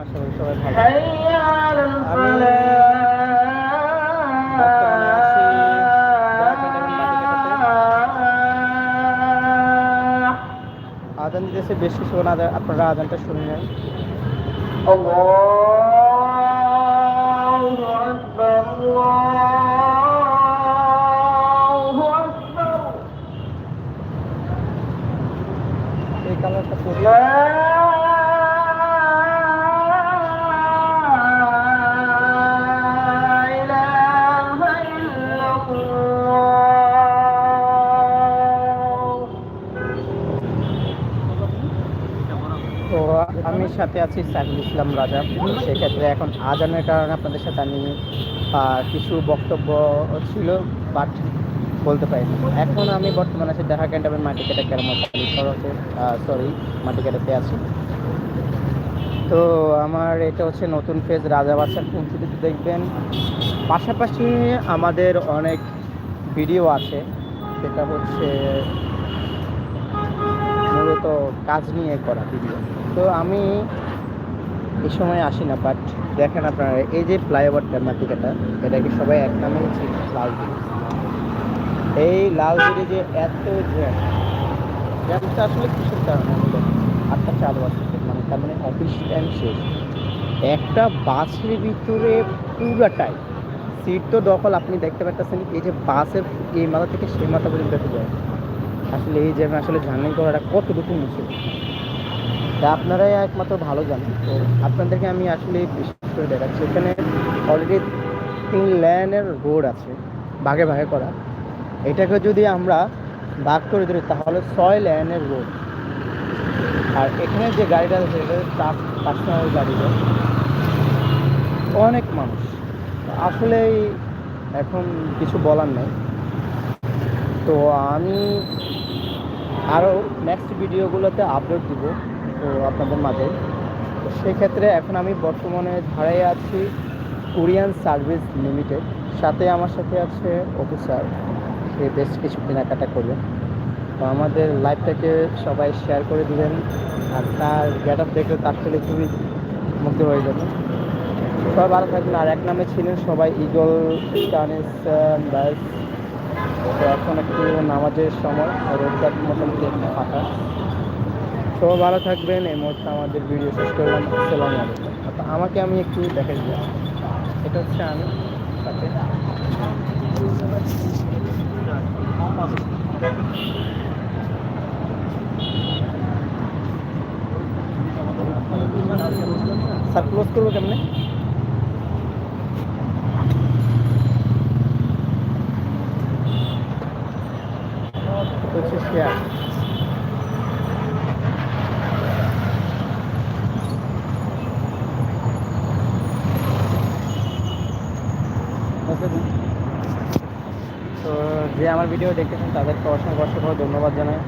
আশা করি সবাই ভালো حي على বর্তমানে আছি জয়পুরহাট এবং الفلاح আজান দিতেছে বেশ কিছুক্ষণ আগে আপনারা আজানটা শুনে নেন الله أكبر الله তো আমি সাথে আছি সাইফুল ইসলাম রাজা। সেক্ষেত্রে এখন আজানের কারণে আপনাদের সাথে আমি কিছু বক্তব্য ছিল বাট বলতে পারি এখন আমি বর্তমানে আছি দেখা ক্যান্টাবের মাটি কেটে কেরামতলি সড়কে সরি মাটি কেটেতে আছি। তো আমার এটা হচ্ছে নতুন ফেজ রাজা বাচ্চার পঞ্চুটিতে দেখবেন। পাশাপাশি আমাদের অনেক ভিডিও আছে, সেটা হচ্ছে মূলত কাজ নিয়ে করা ভিডিও তো আমি এই সময় আসি না বাট দেখেন আপনারা, এই যে ফ্লাইওভারটা, মাটিকাটা এটাকে সবাই এক নামে চিনি লাল ব্রিজ এই লাল যে এত জ্যাম জ্যামটা আসলে কিসের কারণে আটটা চার বছর মানে তার মানে অফিস টাইম শেষ। একটা বাসের ভিতরে পুরাটাই সিট তো দখল, আপনি দেখতে পাচ্ছেন এই যে বাসের এই মাথা থেকে সেই মাথা পর্যন্ত যায়। আসলে এই জ্যামে আসলে জার্নি করাটা কতটুকু মুশকিল। তা আপনারাই একমাত্র ভালো জানেন। তো আপনাদেরকে আমি আসলে বিশেষ করে দেখাচ্ছি। এখানে অলরেডি তিন লেনের রোড আছে, ভাগে ভাগে করা। এটাকে যদি আমরা ভাগ করে ধরি, তাহলে ছয় লেনের রোড আর এখানে যে গাড়িটা আছে, এটা চার পার্সোনাল গাড়িটা অনেক মানুষ। আসলেই এখন কিছু বলার নেই। তো আমি আরও নেক্সট ভিডিওগুলোতে আপলোড দিব। আপনাদের মাঝে। তো সেক্ষেত্রে এখন আমি বর্তমানে ধারায় আছি কোরিয়ান সার্ভিস লিমিটেড। সাথে আমার সাথে আছে অফিসার। সে বেশ কিছু কেনাকাটা করবে তো আমাদের লাইভটাকে সবাই শেয়ার করে দিবেন। আর তার গেট আপ দেখলে তার থেকে খুবই মুগ্ধ হয়ে যাবে সবাই ভালো থাকবেন। আর এক নামে ছিলেন সবাই ইগল ব্যাস তো এখন একটু নামাজের সময়, রোজগার মোটামুটি একটু ফাঁকা তো ভালো থাকবেন এই মুহূর্তে আমাদের ভিডিও শেষ করলাম। আসসালামু আলাইকুম। আচ্ছা, আমাকে আমি একটু দেখে দিই। এটা হচ্ছে আমি সাথে স্যার ক্লোজ করব কেমনে? হচ্ছে শেয়ার যে আমার ভিডিও দেখতেছেন তাদেরকে অসংখ্য অসংখ্য ধন্যবাদ জানাই।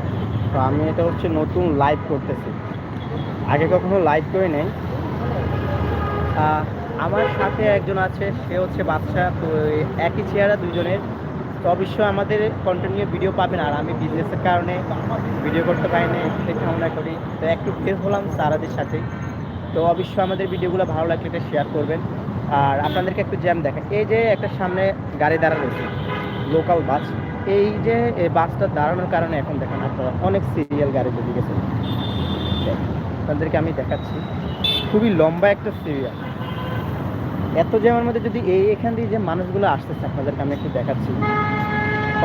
তো আমি এটা হচ্ছে নতুন লাইভ করতেছি। আগে কখনো লাইভ করে নেই। আমার সাথে একজন আছে, সে হচ্ছে বাচ্চা তো একই চেহারা দুজনের। তো অবশ্যই আমাদের কন্টিনিউ ভিডিও পাবেন। আর আমি বিজনেসের কারণে ভিডিও করতে পারি না একটু আমরা করি। তো একটু বের হলাম সারাদের সাথে। তো অবশ্যই আমাদের ভিডিওগুলো ভালো লাগলে এটা শেয়ার করবেন। আর আপনাদেরকে একটু জ্যাম দেখেন এই যে একটা সামনে গাড়ি দাঁড়ানো রয়েছে। লোকাল বাস এই যে বাসটা দাঁড়ানোর কারণে এখন দেখেন আপনারা অনেক সিরিয়াল গাড়ি বেরিয়ে গেছে। আপনাদেরকে আমি দেখাচ্ছি। খুবই লম্বা একটা সিরিয়াল এত জ্যামের মধ্যে যদি এই এখান দিয়ে যে মানুষগুলো আসতেছে আপনাদেরকে আমি একটু দেখাচ্ছি।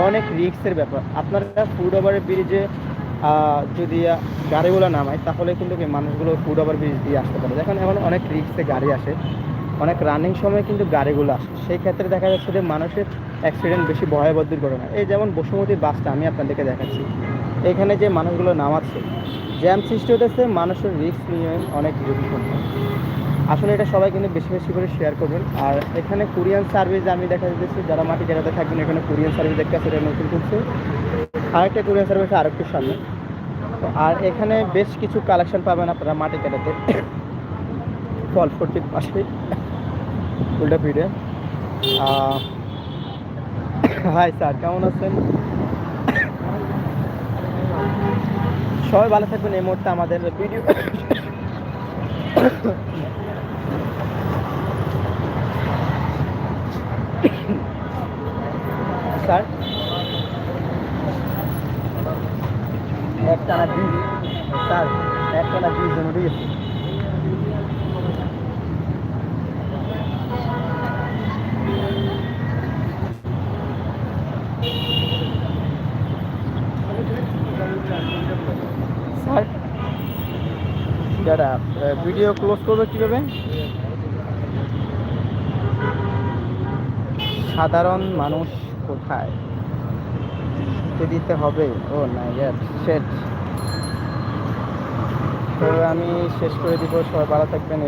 অনেক রিক্সের ব্যাপার। আপনারা ফুড ওভারের ব্রিজে যদি গাড়িগুলো নামায়, তাহলে কিন্তু মানুষগুলো ফুড ওভার ব্রিজ দিয়ে আসতে পারে। দেখেন এখন অনেক রিক্সে গাড়ি আসে। অনেক রানিং সময় কিন্তু গাড়িগুলো আসে। সেই ক্ষেত্রে দেখা যাচ্ছে যে মানুষের অ্যাক্সিডেন্ট বেশি ভয়াবহ দুর্ঘটনা এই যেমন বসুমতী বাসটা আমি আপনাদেরকে দেখাচ্ছি। এখানে যে মানুষগুলো নামাচ্ছে জ্যাম সৃষ্টি হতেছে, মানুষের রিস্ক নিয়ে অনেক ঝুঁকিপূর্ণ। আসলে এটা সবাই কিন্তু বেশি বেশি করে শেয়ার করবেন। আর এখানে কোরিয়ান সার্ভিস আমি দেখা যাচ্ছে, যারা মাটি জেলাতে থাকবেন, এখানে কোরিয়ান সার্ভিস দেখতে আছে, এটা নতুন করছে। আরেকটা কোরিয়ান সার্ভিস আরেকটু সামনে। আর এখানে বেশ কিছু কালেকশন পাবেন আপনারা মাটি কেটাতে ফল ফোরটির পাশে। উল্টা পিঠে। হাই স্যার, কেমন আছেন? সবাই ভালো থাকবেন এই মুহূর্তে আমাদের ভিডিও স্যার? একটানা দুই স্যার একটা না জন ঠিক আছে? স্যার দাদা ভিডিও ক্লোজ করবে কীভাবে? সাধারণ মানুষ কোথায়? দিতে হবে? ও, না ইয়ার সেট তো আমি শেষ করে দিব, সবাই ভালো থাকবেন